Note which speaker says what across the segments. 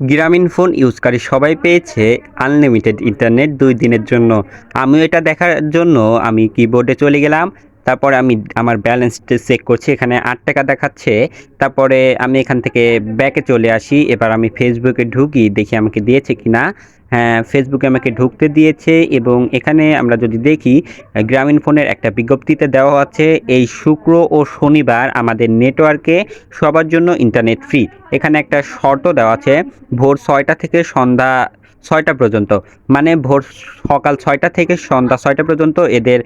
Speaker 1: গ্রামীণ ফোন ইউজকারী সবাই পেয়েছে আনলিমিটেড ইন্টারনেট দুই দিনের জন্য। আমিও এটা দেখার জন্য আমি কিবোর্ডে চলে গেলাম, তারপরে আমি আমার ব্যালেন্সটা চেক করছি, এখানে আট টাকা দেখাচ্ছে। তারপরে আমি এখান থেকে ব্যাকে চলে আসি, এবার আমি ফেসবুকে ঢুকি, দেখি আমাকে দিয়েছে কি না ফেসবুকে আমাকে ঢুকতে দিয়েছে এবং এখানে আমরা যদি দেখি, গ্রামীণ ফোনের একটা বিজ্ঞপ্তিতে দেওয়া আছে, এই শুক্র ও শনিবার আমাদের নেটওয়ার্কে সবার জন্য ইন্টারনেট ফ্রি এখানে একটা শর্ত দেওয়া আছে, ভোর ছয়টা থেকে সন্ধ্যা ছয়টা পর্যন্ত। মানে ভোর সকাল ছয়টা থেকে সন্ধ্যা ছয়টা পর্যন্ত এদের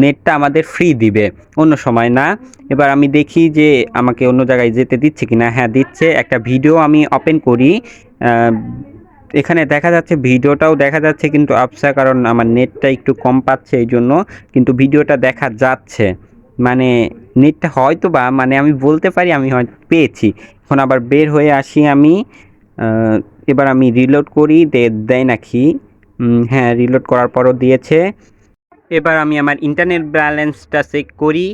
Speaker 1: নেটটা আমাদের ফ্রি দিবে। অন্য সময় না। এবার আমি দেখি যে আমাকে অন্য জায়গায় যেতে দিচ্ছে কিনা। হ্যাঁ দিচ্ছে। একটা ভিডিও আমি ওপেন করি এখানে দেখা যাচ্ছে ভিডিওটাও দেখা যাচ্ছে কিন্তু আফসা, কারণ আমার নেটটা একটু কম পাচ্ছে এই জন্য কিন্তু ভিডিওটা দেখা যাচ্ছে। মানে নেটটা হয়তো বা মানে আমি বলতে পারি আমি হয়তো পেয়েছি। এখন আবার বের হয়ে আসি আমি এবার আমি রিলোড করি দেয় নাকি? হ্যাঁ রিলোড করার পরও দিয়েছে। এবার আমি আমার ইন্টারনেট ব্যালেন্সটা চেক করি।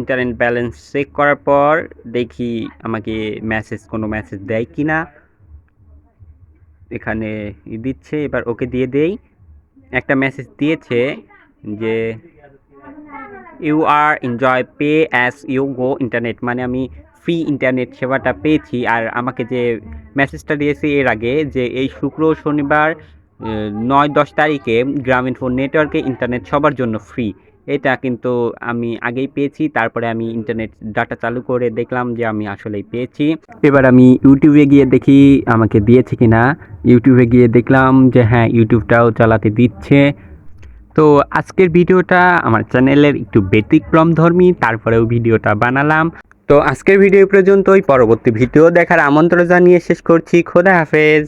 Speaker 1: ইন্টারনেট ব্যালেন্স চেক করার পর দেখি আমাকে মেসেজ কোনো মেসেজ দেয় কি না এখানে দিচ্ছে, এবার ওকে দিয়ে দেই। একটা মেসেজ দিয়েছে যে you are enjoy pay as you go internet মানে আমি ফ্রি ইন্টারনেট সেবাটা পেয়েছি। আর আমাকে যে মেসেজটা দিয়েছে এর আগে যে, এই শুক্র, শনিবার নয়, দশ তারিখে গ্রামীণ ফোন নেটওয়ার্কে ইন্টারনেট সবার জন্য ফ্রি এটা কিন্তু আমি আগেই পেয়েছি, তারপরে আমি ইন্টারনেট ডাটা চালু করে দেখলাম যে আমি আসলেই পেয়েছি। এবার আমি ইউটিউবে গিয়ে দেখি আমাকে দিয়েছে কি না ইউটিউবে গিয়ে দেখলাম যে হ্যাঁ ইউটিউবটাও চালাতে দিচ্ছে। তো আজকের ভিডিওটা আমার চ্যানেলের একটু ব্যতিক্রম ধর্মী, তারপরেও ভিডিওটা বানালাম। তো আজকের ভিডিও পর্যন্তই। পরবর্তী ভিডিও দেখার আমন্ত্রণ জানিয়ে শেষ করছি। খোদা হাফেজ।